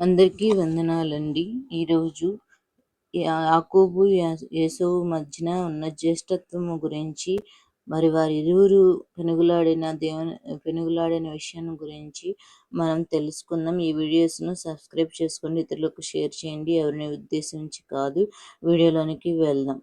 అందరికీ వందనాలండి. ఈరోజు యాకోబు యేసవు మధ్యన ఉన్న జ్యేష్ఠత్వము గురించి మరి వారి ఇరువురు పెనుగులాడిన దేవుని పెనుగులాడిన విషయం గురించి మనం తెలుసుకుందాం. ఈ వీడియోస్ను సబ్స్క్రైబ్ చేసుకోండి ఇతరులకు షేర్ చేయండి. ఎవరిని ఉద్దేశించి కాదు వీడియోలోనికి వెళ్దాం.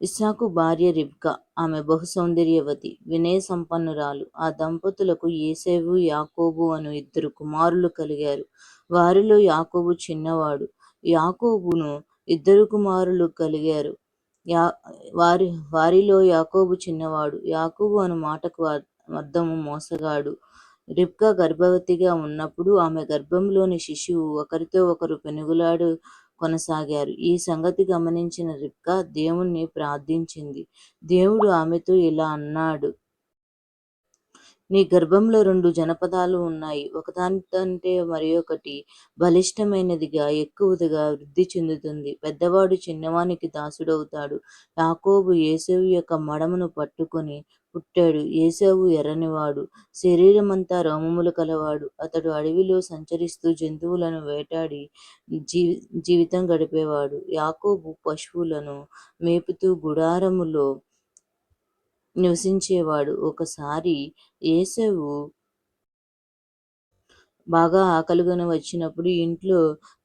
ఇస్సాకు భార్య రిబ్కా ఆమె బహు సౌందర్యవతి వినయ సంపన్నురాలు. ఆ దంపతులకు ఏసేవు యాకోబు అను ఇద్దరు కుమారులు కలిగారు. వారిలో యాకోబు చిన్నవాడు. యాకోబును ఇద్దరు కుమారులు కలిగారు. యా వారి వారిలో యాకోబు చిన్నవాడు. యాకోబు అను మాటకు అర్థము మోసగాడు. రిబ్కా గర్భవతిగా ఉన్నప్పుడు ఆమె గర్భంలోని శిశువు ఒకరితో ఒకరు పెనుగులాడు కొనసాగారు. ఈ సంగతి గమనించిన రిబ్కా దేవుణ్ణి ప్రార్థించింది. దేవుడు ఆమెతో ఇలా అన్నాడు నీ గర్భంలో రెండు జనపదాలు ఉన్నాయి. ఒకదానికంటే మరి ఒకటి బలిష్టమైనదిగా ఎక్కువదిగా వృద్ధి చెందుతుంది. పెద్దవాడు చిన్నవానికి దాసుడవుతాడు. యాకోబు యేసవి యొక్క మడమును పట్టుకొని పుట్టాడు. ఏసావు ఎర్రనివాడు. శరీరమంతా రోమములు కలవాడు. అతడు అడవిలో సంచరిస్తూ జంతువులను వేటాడి జీవి జీవితం గడిపేవాడు. యాకోబు పశువులను మేపుతూ గుడారములో నివసించేవాడు. ఒకసారి ఏసవు బాగా ఆకలిగొని వచ్చినప్పుడు ఇంట్లో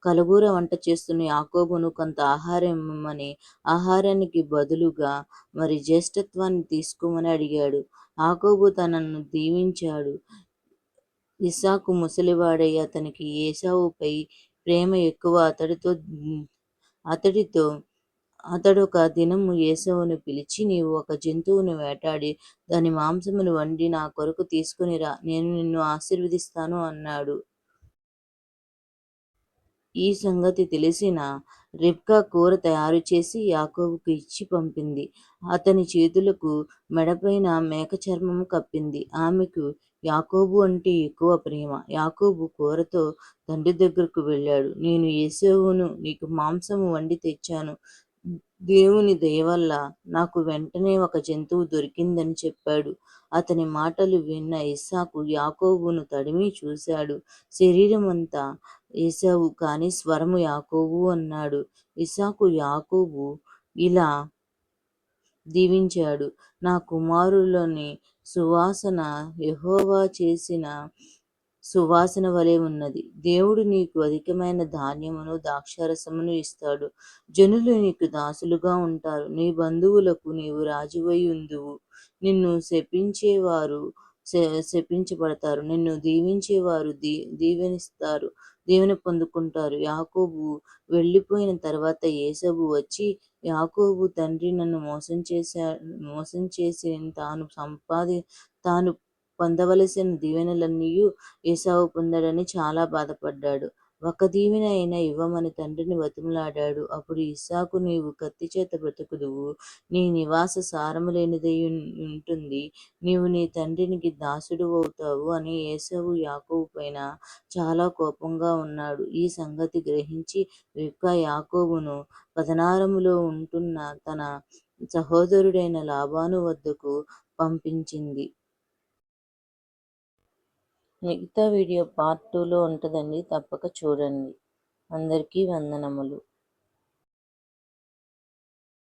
కలగూర వంట చేస్తున్న యాకోబును కొంత ఆహారం ఇమ్మని ఆహారానికి బదులుగా మరి జ్యేష్ఠత్వాన్ని తీసుకోమని అడిగాడు. యాకోబు తనను దీవించాడు. ఇసాకు ముసలివాడై అతనికి ఏసావుపై ప్రేమ ఎక్కువ. అతడితో అతడితో అతడు ఒక దినము ఏసవును పిలిచి నీవు ఒక జంతువును వేటాడి దాని మాంసమును వండి నా కొరకు తీసుకునిరా నేను నిన్ను ఆశీర్వదిస్తాను అన్నాడు. ఈ సంగతి తెలిసిన రిబ్కా కూర తయారు చేసి యాకోబుకు ఇచ్చి పంపింది. అతని చేతులకు మెడపైన మేక చర్మము కప్పింది. ఆమెకు యాకోబు అంటే ఎక్కువ ప్రేమ. యాకోబు కూరతో తండ్రి దగ్గరకు వెళ్ళాడు. నేను ఏసేవును నీకు మాంసము వండి తెచ్చాను. దేవుని దయవల్ల నాకు వెంటనే ఒక జంతువు దొరికిందని చెప్పాడు. అతని మాటలు విన్న ఇస్సాకు యాకోబును తడిమి చూశాడు. శరీరమంతా ఏసావు కానీ స్వరము యాకోబు అన్నాడు. ఇసాకు యాకోబు ఇలా దీవించాడు. నా కుమారులని సువాసన యహోవా చేసిన సువాసన వలె ఉన్నది. దేవుడు నీకు అధికమైన ధాన్యమును ద్రాక్షారసమును ఇస్తాడు. జనులు నీకు దాసులుగా ఉంటారు. నీ బంధువులకు నీవు రాజువై ఉందువు నిన్ను శపించేవారు శపించబడతారు. నిన్ను దీవించేవారు దీ దీవెనిస్తారు. దీవెన పొందుకుంటారు. యాకోబు వెళ్ళిపోయిన తర్వాత ఏసబు వచ్చి యాకోబు తండ్రి నన్ను మోసం చేశా మోసం చేసి తాను సంపాది తాను పొందవలసిన దీవెనలన్నీ ఏసావు పొందాడని చాలా బాధపడ్డాడు. ఒక దీవెన అయినా ఇవ్వమని తండ్రిని బతిమలాడాడు. అప్పుడు ఇస్సాకు నీవు కత్తి చేత బ్రతుకుదువు. నీ నివాస సారము లేనిదై ఉంటుంది. నీవు నీ తండ్రికి దాసుడు అవుతావు అని ఏసవు యాకోబు పైన చాలా కోపంగా ఉన్నాడు. ఈ సంగతి గ్రహించి రిక్క యాకోబును పదనారములో ఉంటున్న తన సహోదరుడైన లాభాను వద్దకు పంపించింది. మిగతా వీడియో పార్ట్ టూలో ఉంటుందండి. తప్పక చూడండి. అందరికీ వందనములు.